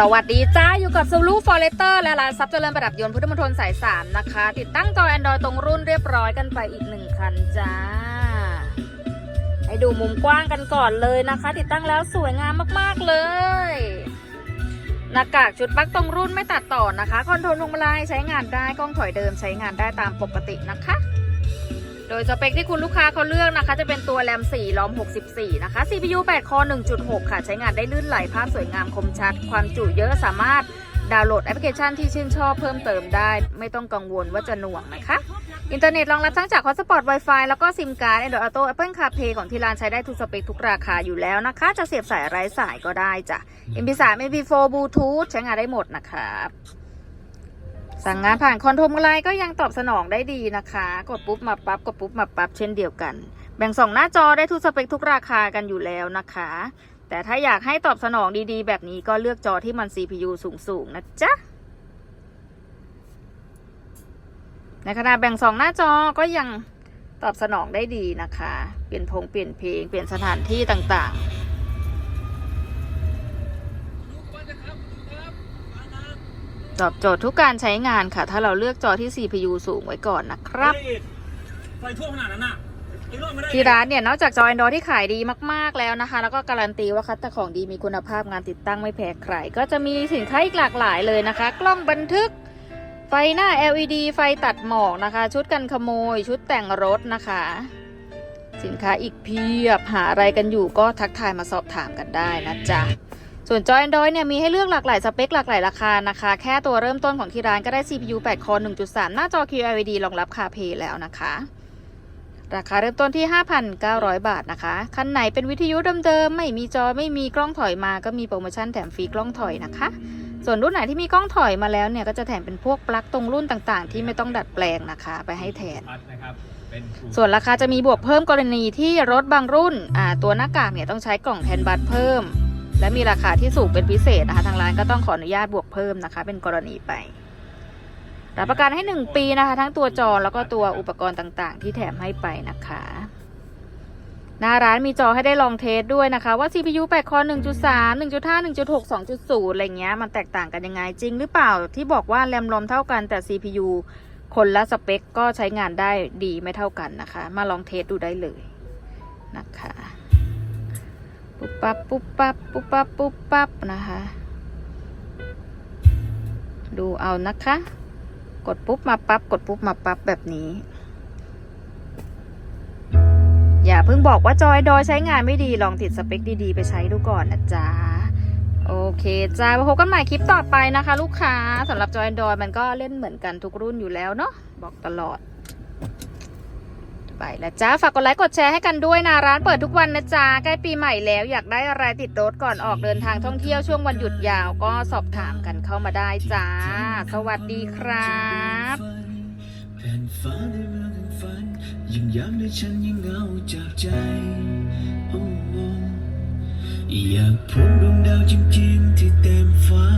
สวัสดีจ้า อยู่กับซูลูฟอร์เรสเตอร์และร้านซับเจริญประดับยนต์พุทธมณฑลสาย 3 นะคะ ติดตั้งจอ Android ตรงรุ่นเรียบร้อยกันไปอีกหนึ่งคันจ้า ให้ดูมุมกว้างกันก่อนเลยนะคะ ติดตั้งแล้วสวยงามมากๆเลย หน้ากากชุดปักตรงรุ่นไม่ตัดต่อนะคะ คอนโทรลพวงมาลัยใช้งานได้กล้องถอยเดิมใช้งานได้ตามปกตินะคะ โดยสเปคที่คุณลูกค้าเขาเลือกนะคะ จะเป็นตัวแรม4รอม 64 นะคะ CPU 8 คอ 1.6 ค่ะ ใช้งานได้ลื่นไหล ภาพสวยงามคมชัด ความจุเยอะสามารถดาวน์โหลดแอปพลิเคชันที่ชื่นชอบเพิ่มเติมได้ ไม่ต้องกังวลว่าจะหน่วงนะคะ อินเทอร์เน็ตรองรับทั้งจาก Hotspot Wi-Fi แล้วก็ซิมการ์ด Android Auto Apple CarPlay ของที่ร้านใช้ได้ทุกสเปคทุกราคาอยู่แล้วนะคะ จะเสียบสายไร้สายก็ได้จ้ะ MP3 MP4 Bluetooth ใช้งานได้หมดนะครับ สั่งงานผ่านคอนโทรลไลน์ก็ยังตอบสนองได้ดีนะคะ กดปุ๊บมาปั๊บกดปุ๊บมาปั๊บเช่นเดียวกัน แบ่งสองหน้าจอได้ทุกสเปคทุกราคากันอยู่แล้วนะคะ แต่ถ้าอยากให้ตอบสนองดีๆ แบบนี้ก็เลือกจอที่มัน CPU สูงๆนะจ๊ะในขณะแบ่งสองหน้าจอก็ยังตอบสนองได้ดีนะคะ เปลี่ยนพงเปลี่ยนเพลง เปลี่ยนสถานที่ต่างๆ ตอบโจทย์ทุกการใช้งานค่ะ ถ้าเราเลือกจอที่ CPU สูงไว้ก่อนนะครับเฮ้ยไฟท่วมขนาดนั้นน่ะไอ้รอดไม่ได้ที่ร้านเนี่ยนอกจากจอ Android ที่ขายดีมากๆแล้วนะคะ แล้วก็การันตีว่าคัดแต่ของดีมีคุณภาพงานติดตั้งไม่แพ้ใคร ก็จะมีสินค้าอีกหลากหลายเลยนะคะ กล้องบันทึก ไฟหน้า LED ไฟตัดหมอกนะคะ ชุดกันขโมย ชุดแต่งรถนะคะ สินค้าอีกเพียบหาอะไรกันอยู่ก็ทักทายมาสอบถามกันได้นะจ๊ะ ส่วนจอ Android เนี่ยมีให้เลือกหลากหลายสเปคหลากหลายราคานะคะ แค่ตัวเริ่มต้นของที่ร้านก็ได้ CPU 8 คอ1.3 หน้าจอ QLED รองรับ CarPlay แล้วนะคะ ราคาเริ่มต้นที่ 5,900 บาทนะคะ คันไหนเป็นวิทยุเดิมๆไม่มีจอไม่มีกล้องถอยมาก็มีโปรโมชั่นแถมฟรีกล้องถอยนะคะ ส่วนรุ่นไหนที่มีกล้องถอยมาแล้วเนี่ยก็จะแถมเป็นพวกปลั๊กตรงรุ่นต่างๆ ที่ไม่ต้องดัดแปลงนะคะ ไปให้แทนพัดนะครับเป็น True ส่วนราคาจะมีบวกเพิ่มกรณีที่รถบางรุ่นอ่าตัวหน้ากากเนี่ยต้องใช้กล่องแทนบัตรเพิ่ม และมีราคาที่สูงเป็นพิเศษนะคะ ทางร้านก็ต้องขออนุญาตบวกเพิ่มนะคะ เป็นกรณีไป รับประกันให้ 1 ปีนะคะ ทั้งตัวจอแล้วก็ตัวอุปกรณ์ต่างๆ ที่แถมให้ไปนะคะหน้าร้านมีจอให้ได้ลองเทสด้วยนะคะ ว่า CPU 8คอ1.3 1.5 1.6 2.0 อะไรเงี้ย มันแตกต่างกันยังไงจริงหรือเปล่าที่บอกว่าแรมลอมเท่ากันแต่ CPU คนละสเปคก็ใช้งานได้ดีไม่เท่ากันนะคะ มาลองเทสดูได้เลยนะคะ ปุ๊บปั๊บปุ๊บปั๊บปุ๊บปั๊บปุ๊บปั๊บนะคะ ดูเอานะคะ กดปุ๊บมาปั๊บกดปุ๊บมาปั๊บแบบนี้ อย่าเพิ่งบอกว่าจอยดอยใช้งานไม่ดีลองติดสเปคดีๆ ไปใช้ดูก่อนนะจ๊ะโอเคจ้ามาพบกันใหม่คลิปต่อไปนะคะ ลูกค้าสำหรับจอยดอยมันก็เล่นเหมือนกันทุกรุ่นอยู่แล้วเนาะบอกตลอด ไปแล้วจ้าฝากกดไลค์กดแชร์ให้กันด้วยนะร้านเปิดทุกวันนะจ๊ะใกล้ปีใหม่แล้วอยากได้อะไรติดรถก่อนออกเดินทางท่องเที่ยวช่วงวันหยุดยาวก็สอบถามกันเข้ามาได้จ้า สวัสดีครับแผ่นฟ้าในเมืองแห่งฝันยิ่งย้ำให้ฉันยิ่งเหงาจากใจโอ้โอ้อยากพบดวงดาวจริงๆที่เต็มฟ้า